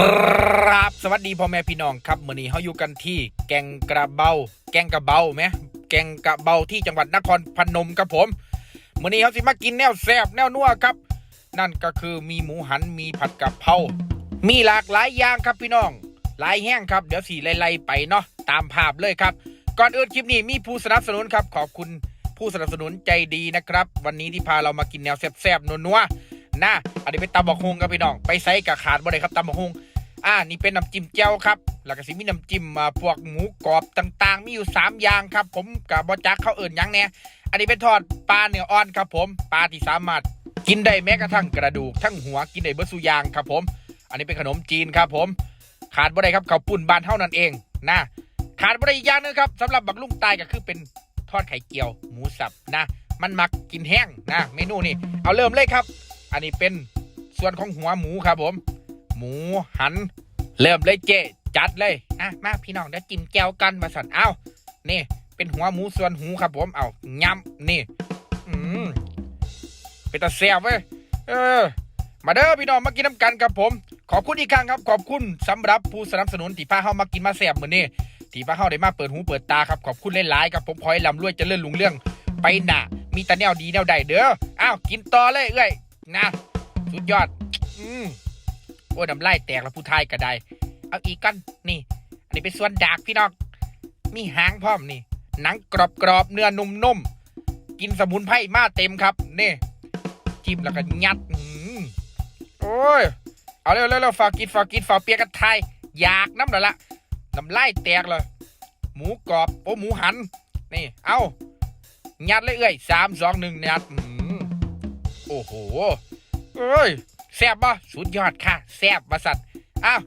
ครับสวัสดีพ่อแม่พี่น้องครับมื้อนี้เฮาอยู่กันที่แกงกระเบา แกงกระเบาไหมแกงกระเบาที่จังหวัดนครพนมครับผมมื้อนี้เฮาสิมากินแนวแซ่บแนวนัวครับ นั่นก็คือมีหมูหันมีผัดกะเพรามีหลากหลายอย่างครับพี่น้อง หลายแห้งครับเดี๋ยวสีไล่ๆไปเนาะตามภาพเลยครับ ก่อนอื่นคลิปนี้มีผู้สนับสนุนครับ ขอบคุณผู้สนับสนุนใจดีนะครับ วันนี้ที่พาเรามากินแนวแซ่บๆนัวๆนะอันนี้เป็นตำบักฮุงครับพี่น้อง ไปไซกับขาดบ่ได้ครับตำบักฮุง อ่านี่เป็นน้ำจิ้มเจียวครับ แล้วก็สิมีน้ำจิ้มพวกหมูกรอบต่างๆ มีอยู่ 3 อย่างครับ ผมกับบอจักเขาเอื่นยังแน่อันนี้เป็นทอดปลาเนื้ออ่อนครับผมปลาที่สามารถกินได้แม้กระทั่งกระดูกทั้งหัวกินได้เบิร์สุยางครับผม อันนี้เป็นขนมจีนครับผม ขาดบ่ได้ครับข้าวปุ้นบานเท่านั้นเองนะขาดบ่ได้อีกอย่างหนึงครับสำหรับบักลุงตายก็คือเป็นทอดไข่เจียวหมูสับนะ มันมักกินแห้งนะ เมนูนี้เอาเริ่มเลยครับ อันนี้เป็นส่วนของหัวหมูครับผม หมูหัน เริ่มเลยเจจัดเลยอะมาพี่น้องเดี๋ยวจิ้มแก้วกันมาสั่นเอ้านี่ เป็นหัวหมูส่วนหูครับผมเอายำนี่ อืมเป็นตาแซ่บเว้ยเออ มาเด้อพี่น้องมากินน้ำกันครับผม ขอบคุณอีกครั้งครับ ขอบคุณสำหรับผู้สนับสนุนที่พาเฮามากินมาแซ่บมื้อนี้ที่พาเฮาได้มาเปิดหูเปิดตาครับขอบคุณหลายๆครับผมขอให้ร่ำรวยเจริญรุ่งเรื่องไปหนามีแต่แนวดีแนวใดเด้ออ้าวกินต่อเลยเอ้ยนะสุดยอด อืม โอ้ยน้ำลายแตกแล้วผู้ทายก็ได้ เอาอีกกันนี่ อันนี้เป็นส่วนดากพี่น้อง มีหางพร้อมนี่ หนังกรอบกรอบๆเนื้อนุ่มๆกินสมุนไพรมาเต็มครับนี่จิ้มแล้วก็ยัดอืมโอ้ย เอาเร็วเร็วเร็วฝากกินฝากกินฝากเปียกกันไทย อยากน้ำแล้วละน้ำลายแตกเลย หมูกรอบโอ้หมูหัน นี่ เอายัดเลยเอ้ยสามสองหนึ่งยัดอืมโอ้โหเอ้ย แซ่บบ่สุดยอดค่ะ แซ่บมาสัตว์อ้าว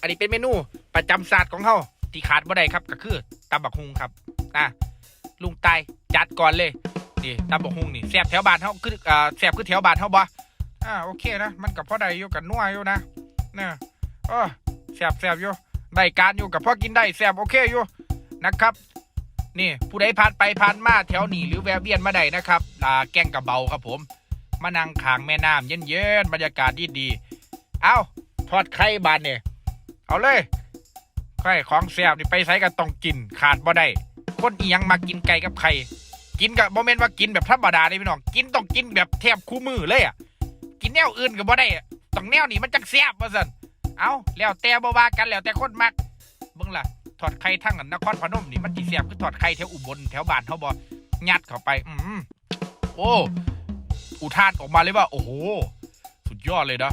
อันนี้เป็นเมนูประจำศาสตร์ของเขาที่ขาดบ่ได้ครับก็คือตำบักฮุงครับอะลุงตายจัดก่อนเลยนี่ตำบักฮุงนี่แซ่บแถวบ้านเขาคืออ่าแซ่บคือแถวบ้านเขาบ่อ่าโอเคนะมันกับพ่อใดอยู่กับนัวอยู่นะเนี่ยเออแซ่บแซ่บอยู่ได้การอยู่กับพ่อกินได้แซ่บโอเคอยู่นะครับ นี่ผู้ใดผ่านไปผ่านมาแถวนี้หรือแวะเวียนมาได้นะครับอ่าแกงกระเบาครับผม มานั่งขางแม่น้ำเย็นๆบรรยากาศดีดีๆเอาทอดไข่บานเนี่ยเอาเลยไข่ของแซ่บนี่ไปใส่กันต้องกินขาดบ่ได้คนอียังมากินไก่กับไข่กินกับโมเมนต์ว่ากินแบบธรรมดาเลยพี่น้องกินต้องกินแบบแทบคู่มือเลยอะกินแนวอื่นก็บ่ได้อะต้องแนวนี้มันจังแซ่บว่าซั่นเอาแล้วแต่บ่ว่ากันแล้วแต่คนมักเบิ่งล่ะทอดไข่ทั้งนครพนมนี่มันสิแซ่บคือทอดไข่แถวอุบลแถวบ้านเฮาบ่ยัดเข้าไป อืมโอ้ อุทานออกมาเลยว่า โอ้โห สุดยอดเลยนะ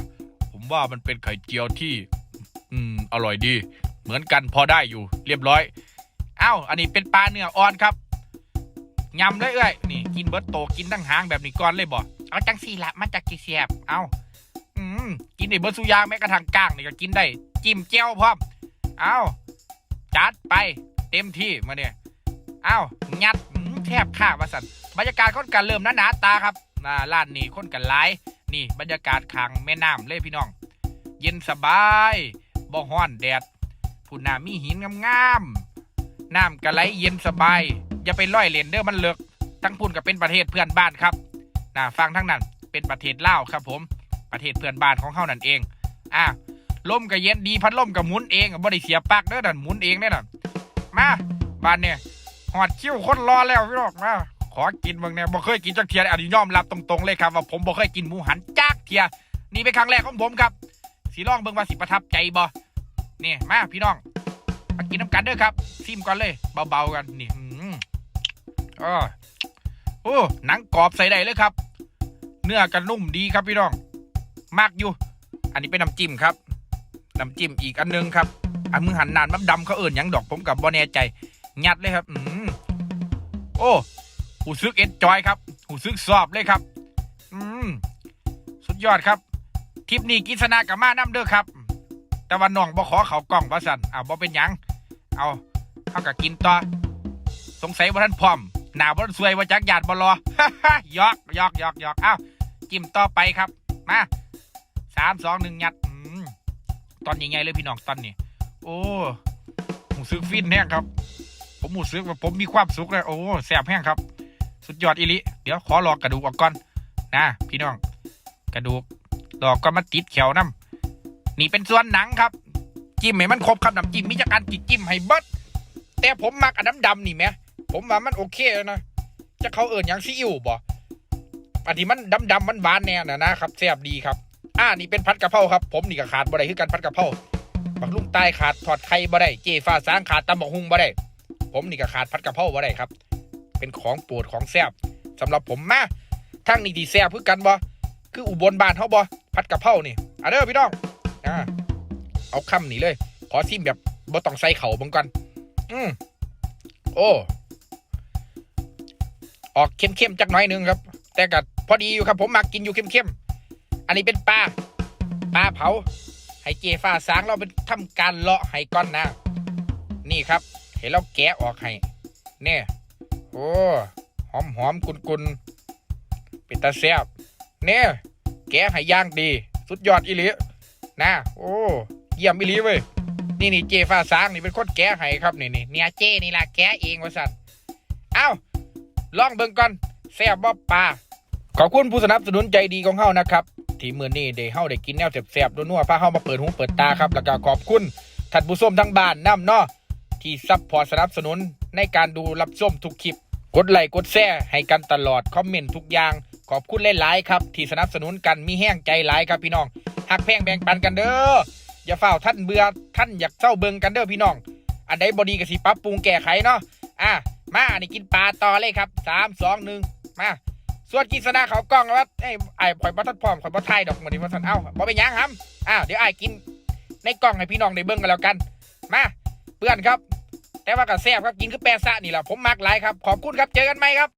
ผมว่ามันเป็นไข่เจียวที่ อืม อร่อยดี เหมือนกันพอได้อยู่ เรียบร้อยเอ้าอันนี้เป็นปลาเนื้ออ่อนครับยำเลยเอ้ยนี่ กินเบิร์ตโตกินทั้งหางแบบนี้ก่อนเลยบ่เอาจังสี่ละมาจากกีเสียบเอาอืมกินไอ้เบิร์ตสุยางแม้กระทั่งก้างนี่ก็กินได้ จิ้มเจียวพร้อมเอาจัดไปเต็มที่มาเนี่ยเอางัดแทบข้ามาสันบรรยากาศค่อนกันเริ่มหนาหนาตาครับ อ่าร้านนี้ค่อนกันหลาย นี่บรรยากาศขางแม่น้ำเลยพี่น้อง เย็นสบายบ่ฮ้อนแดดพุ่นน้ามีหินงามๆน้ำกระไหลเย็นสบาย อย่าไปล่อยเล่นเด้อมันเลิกทั้งพุ่นกับเป็นประเทศเพื่อนบ้านครับนะฟังทั้งนั้นเป็นประเทศลาวครับ ผมประเทศเพื่อนบ้านของเขานั่นเอง อะลมก็เย็นดีพัดลมก็หมุนเองบ่ได้เสียปลักเด้อนั่นหมุนเองเด้อนั่นมาบ้านเนี่ยหอดคิ้วคนรอแล้วพี่น้องมา ขอกินเมืองเนี่ยบ่เคยกินจักเทียอันนี้ยอมรับตรงๆเลยครับ ว่าผมบ่เคยกินหมูหันจักเทียนี่เป็นครั้งแรกของผมครับสีลองเบิ่งว่าสิประทับใจบ่นี่มาพี่น้องมากินน้ำกันเด้อครับซิมก่อนเลย เบาๆกันนี่อืออโอ้หนังกรอบใส่ได้เลยครับ เนื้อกันนุ่มดีครับพี่น้อง มากอยู่ อันนี้เป็นน้ำจิ้มครับน้ำจิ้มอีกอันนึงครับ อันมือหันนานมันดำเขาเอิ่นยังดอกผมกับบ่แน่ใจงัดเลยครับ อืมโอ้ หูซึกเอ็นจอยครับ หูซึกสอบเลยครับ อืม สุดยอดครับทริปนี้กินสนากับมาน้ำเด้อครับ แต่ว่าน้องบ่ขอเขากล้องว่าสันอ่าบ่เป็นหยัง เอาเขากับกินต่อ สงสัยว่าท่านพร้อม หนาบ่ทันสวยว่าจักหยาดบ่รอยอกยอกยอกยอกเอ้าจิ้มต่อไปครับ มาสามสองหนึ่งยัดอืมตอนยังไงเลยพี่น้องตอนนี้โอ้หูซึกฟินแน่ครับ ผมหมูซึกว่าผมมีความสุขเลยโอ้แสบแห้งครับ สุดยอดอีลิเดี๋ยวขอลอกกระดูกออกก่อนนะพี่น้อง กระดูกดอกก็มาติดแขวน้ำนี่เป็นส่วนหนังครับ จิ้มให้มันครบครับน้ำจิ้มมีจักอันจิจิ้มให้เบิดแต่ผมมักอันน้ำดำนี่แหมผมว่ามันโอเคแล้วนะจะเขาเอิ่นหยังซีอิ๊วบ่อันที่มันดำดำมันหวานแน่นะนะครับแซ่บดีครับ อ่านี่เป็นผัดกะเพราครับ ผมนี่ก็ขาดบ่ได้คือกันผัดกะเพราบักลุงใต้ขาดทอดไข่บ่ได้เจฟ้าสางขาดตำบักหุ่งบ่ได้ผมนี่ก็ขาดผัดกะเพราบ่ได้ครับ เป็นของโปรดของแซ่บสำหรับผมมาทั้งนี่ที่แซ่บคือกันบ่คืออุบลบานเฮาบ่ผัดกะเพรานี่อะเด้อพี่น้องอ่าเอาคำนี่เลย ขอซิมแบบบ่ต้องใส่เข่าบังก่อนอืมโอ้ออกเข้มๆจักหน่อยนึงครับ แต่ก็พอดีอยู่ครับ ผมมักกินอยู่เข้มๆอันนี้เป็นปลาปลาเผาให้เจฟ้าสางเราเป็นทำการเลาะให้ก้อนนะ นี่ครับ เห็นเราแกะออกให้เนี่ย โอ้หอมหอมกุนกุนเป็นตาแซบเนี่ยแกห้ย่างดี สุดยอดอีหลีนะโอ้เยี่ยมอีหลีเว้ยนี่นี่เจฟ้าสางนี่เป็นคนแกะให้ครับนี่นี่เนี่ยเจนี่ล่ะแกเองว่าสัตว์เอ้าลองเบิ่งก่อนแซบบ่ปลาขอบคุณผู้สนับสนุนใจดีของเฮานะครับที่มื้อนี้ได้เฮาได้กินแนวแซ่บๆนัวๆพาเฮามาเปิดหูเปิดตาครับแล้วก็ขอบคุณท่านผู้ชมทั้งบ้านนํเนาะที่ซัพพอร์ตสนับสนุนในการดูรับชมทุกคลิป กดไลค์กดแชร์ให้กันตลอด คอมเมนต์ทุกอย่าง ขอบคุณหลายๆครับ ที่สนับสนุนกันมีแห้งใจหลายครับพี่น้องหักแพงแบ่งปันกันเด้ออย่าเฝ้าท่านเบื่อท่านอยากเศร้าเบิงกันเด้อพี่น้อง อันใดบอดีก็สิปรับปรุงแก้ไขเนาะอะมาอันนี้กินปลาต่อเลยครับสามสองหนึ่งมาส่วนกินสนาเขากล้องแล้วว่าไอ้ไอ้ข่อยบัทัดพร้อมข่อยบัทยดอกมือนที่ว่าท่านเอ้าบ่เป็นยังครับอ้าวเดี๋ยวไอ้กินในกล้องให้พี่น้องได้เบิ่งกันแล้วกัน มาเพื่อนครับ แต่ว่ากับแซ่บครับกินคือแปรซะนี่แหละผมมักหลายครับ ขอบคุณครับเจอกันไหมครับ